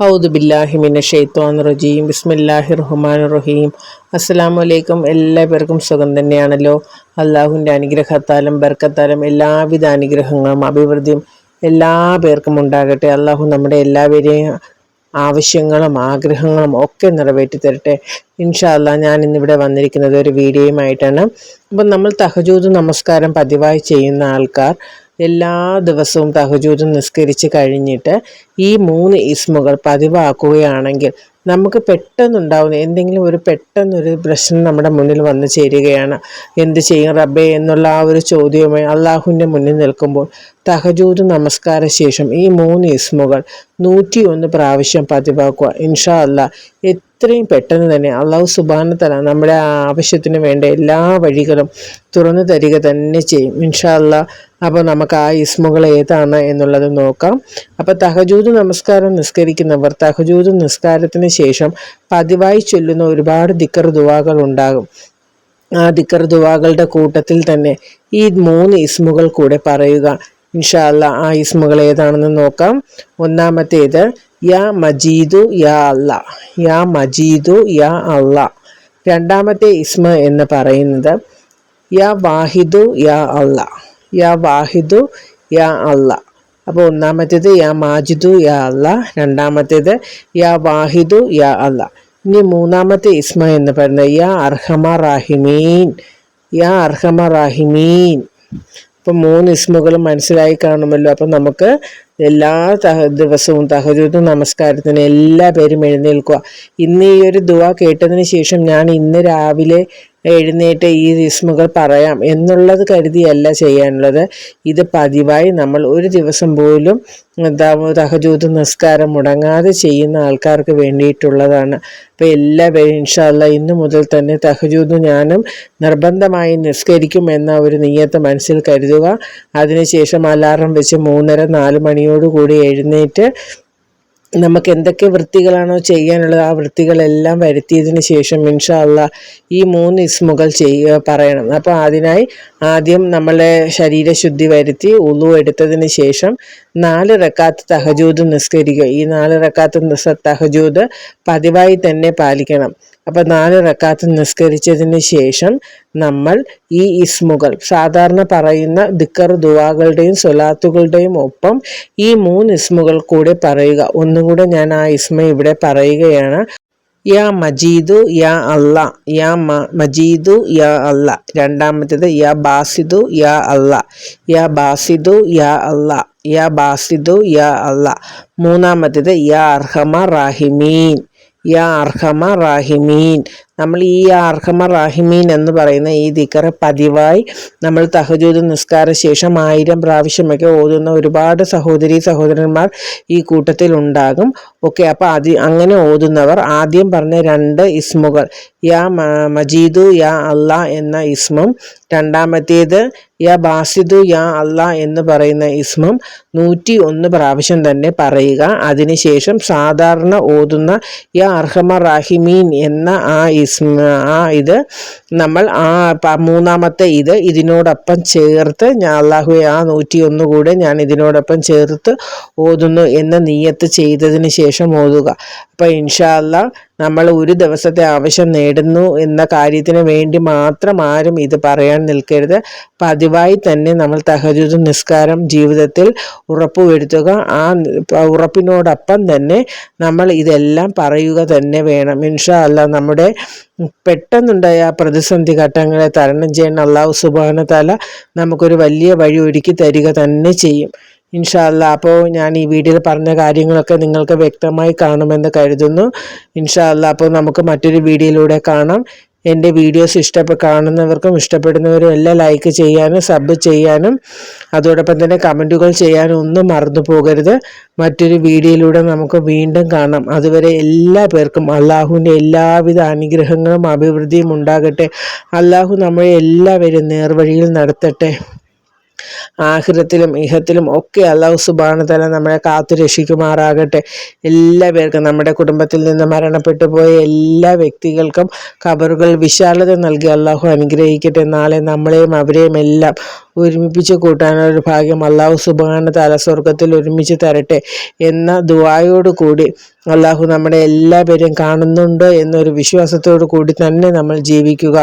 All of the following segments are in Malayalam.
ഔദു ബില്ലാഹിമിന ഷെയ്ത്വാൻ റജീം. ബിസ്മില്ലാഹി റഹ്മാൻ റഹീം. അസ്സാം വലൈക്കും എല്ലാവർക്കും സുഖം തന്നെയാണല്ലോ. അള്ളാഹുവിന്റെ അനുഗ്രഹത്താലും ബർക്കത്താലും എല്ലാവിധ അനുഗ്രഹങ്ങളും അഭിവൃദ്ധിയും എല്ലാ പേർക്കും ഉണ്ടാകട്ടെ. അള്ളാഹു നമ്മുടെ എല്ലാവരെയും ആവശ്യങ്ങളും ആഗ്രഹങ്ങളും ഒക്കെ നിറവേറ്റി തരട്ടെ ഇൻഷാ അല്ലാ ഞാൻ ഇന്നിവിടെ വന്നിരിക്കുന്നത് ഒരു വീഡിയോയുമായിട്ടാണ്. അപ്പം നമ്മൾ തഹജൂദ് നമസ്കാരം പതിവായി ചെയ്യുന്ന ആൾക്കാർ എല്ലാ ദിവസവും തഹജൂദ് നിസ്കരിച്ച് കഴിഞ്ഞിട്ട് ഈ മൂന്ന് ഇസ്മുകൾ പതിവാക്കുകയാണെങ്കിൽ നമുക്ക് പെട്ടെന്നുണ്ടാവുന്ന എന്തെങ്കിലും ഒരു പെട്ടെന്നൊരു പ്രശ്നം നമ്മുടെ മുന്നിൽ വന്നു ചേരുകയാണ്. എന്ത് ചെയ്യും റബ്ബേ എന്നുള്ള ആ ഒരു ചോദ്യവുമായി അള്ളാഹുവിന്റെ മുന്നിൽ നിൽക്കുമ്പോൾ തഹജൂദ് നമസ്കാര ശേഷം ഈ മൂന്ന് ഇസ്മുകൾ നൂറ്റി ഒന്ന് പ്രാവശ്യം പതിവാക്കുക. ഇൻഷാ അല്ല എത്രയും പെട്ടെന്ന് തന്നെ അള്ളാഹു സുബാനത്തല നമ്മുടെ ആവശ്യത്തിന് വേണ്ട എല്ലാ വഴികളും തുറന്നു തരിക തന്നെ ചെയ്യും. ഇൻഷാ അല്ല അപ്പോൾ നമുക്ക് ആ ഇസ്മുകൾ ഏതാണ് എന്നുള്ളത് നോക്കാം. അപ്പോൾ തഹജൂദ് നമസ്കാരം നിസ്കരിക്കുന്നവർ തഹജൂദ് നിസ്കാരത്തിന് ശേഷം പതിവായി ചൊല്ലുന്ന ഒരുപാട് ദിക്കർ ദുവാകൾ ഉണ്ടാകും. ആ ദിക്കർ ദുവാകളുടെ കൂട്ടത്തിൽ തന്നെ ഈ മൂന്ന് ഇസ്മുകൾ കൂടെ പറയുക. ഇൻഷാല്ല ആ ഇസ്മുകൾ ഏതാണെന്ന് നോക്കാം. ഒന്നാമത്തേത് യാ മജീദു യാ അല്ല. യാ മജീദു യാ അല്ല. രണ്ടാമത്തെ ഇസ്മ എന്ന് പറയുന്നത് യാ വാഹിദു യാ അല്ല. യാ വാഹിദു യാ അല്ല. അപ്പോൾ ഒന്നാമത്തേത് യാ മാജിദു യാ അല്ല. രണ്ടാമത്തേത് യാ വാഹിദു യാ അല്ല. ഇനി മൂന്നാമത്തെ ഇസ്മ എന്ന് പറയുന്നത് യാ അർഹമ റാഹിമീൻ. യാ അർഹമ റാഹിമീൻ. അപ്പം മൂന്ന് ഇസ്മുകളും മനസ്സിലായി കാണുമല്ലോ. അപ്പം നമുക്ക് എല്ലാ ദിവസവും തഹജൂദ് നമസ്കാരത്തിന് എല്ലാ പേരും എഴുന്നേൽക്കുക. ഇന്ന് ഈ ഒരു ദുവ കേട്ടതിന് ശേഷം ഞാൻ ഇന്ന് രാവിലെ എഴുന്നേറ്റ് ഈ ഇസ്മുകൾ പറയാം എന്നുള്ളത് കരുതിയല്ല ചെയ്യാനുള്ളത്. ഇത് പതിവായി നമ്മൾ ഒരു ദിവസം പോലും തഹജൂദ് നമസ്കാരം മുടങ്ങാതെ ചെയ്യുന്ന ആൾക്കാർക്ക് വേണ്ടിയിട്ടുള്ളതാണ്. അപ്പോൾ എല്ലാ എല്ലാവരും ഇൻഷാല്ല ഇന്ന് മുതൽ തന്നെ തഹജൂദ് ഞാനും നിർബന്ധമായി നിസ്കരിക്കും എന്ന ഒരു നീയത്ത് മനസ്സിൽ കരുതുക. അതിനുശേഷം അലാറം വെച്ച് മൂന്നര നാല് മണിയോടുകൂടി എഴുന്നേറ്റ് നമുക്ക് എന്തൊക്കെ വൃത്തികളാണോ ചെയ്യാനുള്ളത് ആ വൃത്തികളെല്ലാം വരുത്തിയതിന് ശേഷം ഇൻഷാല്ല ഈ മൂന്ന് ഇസ്മുകൾ ചെയ്യുക പറയണം. അപ്പോൾ അതിനായി ആദ്യം നമ്മളെ ശരീരശുദ്ധി വരുത്തി ഉളു എടുത്തതിന് ശേഷം നാല് റക്കാത്ത് തഹജൂദ് നിസ്കരിക്കുക. ഈ നാല് റക്കാത്ത് തഹജൂദ് പതിവായി തന്നെ പാലിക്കണം. അപ്പോൾ നാല് റക്കാത്ത് നിസ്കരിച്ചതിന് ശേഷം നമ്മൾ ഈ ഇസ്മുകൾ സാധാരണ പറയുന്ന ദിക്കർ ദുവാകളുടെയും സൊലാത്തുകളുടെയും ഒപ്പം ഈ മൂന്ന് ഇസ്മുകൾ കൂടെ പറയുക. ഒന്നുകൂടെ ഞാൻ ആ ഇസ്മ ഇവിടെ പറയുകയാണ്. യാ മജീദു യാ അല്ല യാ മജീദു യാ അല്ല രണ്ടാമത്തേത് യാ ബാസിദു യാ അല്ല യാ ബാസിദു യാ അല്ല യാ ബാസിദു യാ അല്ല മൂന്നാമത്തേത് യാ അർഹമ റാഹിമീൻ. യാ അർഹമ റാഹിമീൻ. നമ്മൾ ഈ അർഹമ റാഹിമീൻ എന്ന് പറയുന്ന ഈ ദിക്കറ് പതിവായി നമ്മൾ തഹജൂദ് നിസ്കാര ശേഷം ആയിരം പ്രാവശ്യമൊക്കെ ഓതുന്ന ഒരുപാട് സഹോദരി സഹോദരന്മാർ ഈ കൂട്ടത്തിൽ ഉണ്ടാകും. ഓക്കെ അപ്പോൾ അത് അങ്ങനെ ഓതുന്നവർ ആദ്യം പറഞ്ഞ രണ്ട് ഇസ്മുകൾ യാ മജീദു യാ അല്ല എന്ന ഇസ്മും രണ്ടാമത്തേത് യാ ബാസിദു യാ അല്ല എന്ന് പറയുന്ന ഇസ്മം നൂറ്റി ഒന്ന് പ്രാവശ്യം തന്നെ പറയുക. അതിനുശേഷം സാധാരണ ഓതുന്ന യാ അർഹമ റാഹിമീൻ എന്ന ആ ഇസ്മ ആ ഇത് നമ്മൾ ആ മൂന്നാമത്തെ ഇത് ഇതിനോടൊപ്പം ചേർത്ത് ഞാൻ അള്ളാഹു ആ നൂറ്റി ഒന്ന് കൂടെ ഞാൻ ഇതിനോടൊപ്പം ചേർത്ത് ഓതുന്നു എന്ന നീയത്ത് ചെയ്തതിന് ശേഷം ഓതുക. അപ്പോൾ ഇൻഷാ നമ്മൾ ഒരു ദിവസത്തെ ആവശ്യം നേടുന്നു എന്ന കാര്യത്തിന് വേണ്ടി മാത്രം ആരും ഇത് പറയാൻ നിൽക്കരുത്. പതിവായി തന്നെ നമ്മൾ തഹജുദ് നിസ്കാരം ജീവിതത്തിൽ ഉറപ്പുവരുത്തുക. ആ ഉറപ്പിനോടൊപ്പം തന്നെ നമ്മൾ ഇതെല്ലാം പറയുക തന്നെ വേണം. ഇൻഷാ അല്ല നമ്മുടെ പെട്ടെന്നുണ്ടായ പ്രതിസന്ധി ഘട്ടങ്ങളെ തരണം ചെയ്യാൻ അള്ളാഹു സുബാന തല നമുക്കൊരു വലിയ വഴി ഒരുക്കി തരിക തന്നെ ചെയ്യും. ഇൻഷാല്ല അപ്പോൾ ഞാൻ ഈ വീഡിയോയിൽ പറഞ്ഞ കാര്യങ്ങളൊക്കെ നിങ്ങൾക്ക് വ്യക്തമായി കാണുമെന്ന് കരുതുന്നു. ഇൻഷാല്ല അപ്പോൾ നമുക്ക് മറ്റൊരു വീഡിയോയിലൂടെ കാണാം. എന്റെ വീഡിയോസ് ഇഷ്ടപ്പെട്ട് കാണുന്നവർക്കും ഇഷ്ടപ്പെടുന്നവരും എല്ലാം ലൈക്ക് ചെയ്യാനും സബ് ചെയ്യാനും അതോടൊപ്പം തന്നെ കമന്റുകൾ ചെയ്യാനും ഒന്നും മറന്നു പോകരുത്. മറ്റൊരു വീഡിയോയിലൂടെ നമുക്ക് വീണ്ടും കാണാം. അതുവരെ എല്ലാ പേർക്കും അള്ളാഹുവിന്റെ എല്ലാവിധ അനുഗ്രഹങ്ങളും അഭിവൃദ്ധിയും ഉണ്ടാകട്ടെ. അള്ളാഹു നമ്മളെ എല്ലാവരും നേർവഴിയിൽ നടത്തട്ടെ. ആഹൃതത്തിലും ഇഹത്തിലും ഒക്കെ അള്ളാഹു സുബാനതല നമ്മളെ കാത്തു രക്ഷിക്കുമാറാകട്ടെ. എല്ലാ പേർക്കും നമ്മുടെ കുടുംബത്തിൽ നിന്ന് മരണപ്പെട്ടു പോയ എല്ലാ വ്യക്തികൾക്കും ഖബറുകൾ വിശാലത നൽകി അള്ളാഹു അനുഗ്രഹിക്കട്ടെ. നാളെ നമ്മളെയും അവരെയും എല്ലാം ഒരുമിപ്പിച്ച് കൂട്ടാനൊരു ഭാഗ്യം അള്ളാഹു സുബാന താല സ്വർഗത്തിൽ ഒരുമിച്ച് തരട്ടെ എന്ന ദുവായോട് കൂടി അള്ളാഹു നമ്മുടെ എല്ലാവരും കാണുന്നുണ്ട് എന്നൊരു വിശ്വാസത്തോടു കൂടി തന്നെ നമ്മൾ ജീവിക്കുക.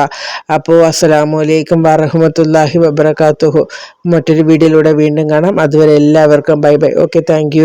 അപ്പോൾ അസ്സലാമു അലൈക്കും വറഹമത്തല്ലാഹി വബർക്കാത്തുഹു മറ്റൊരു വീഡിയോയിലൂടെ വീണ്ടും കാണാം. അതുവരെ എല്ലാവർക്കും ബൈ ബൈ. Okay thank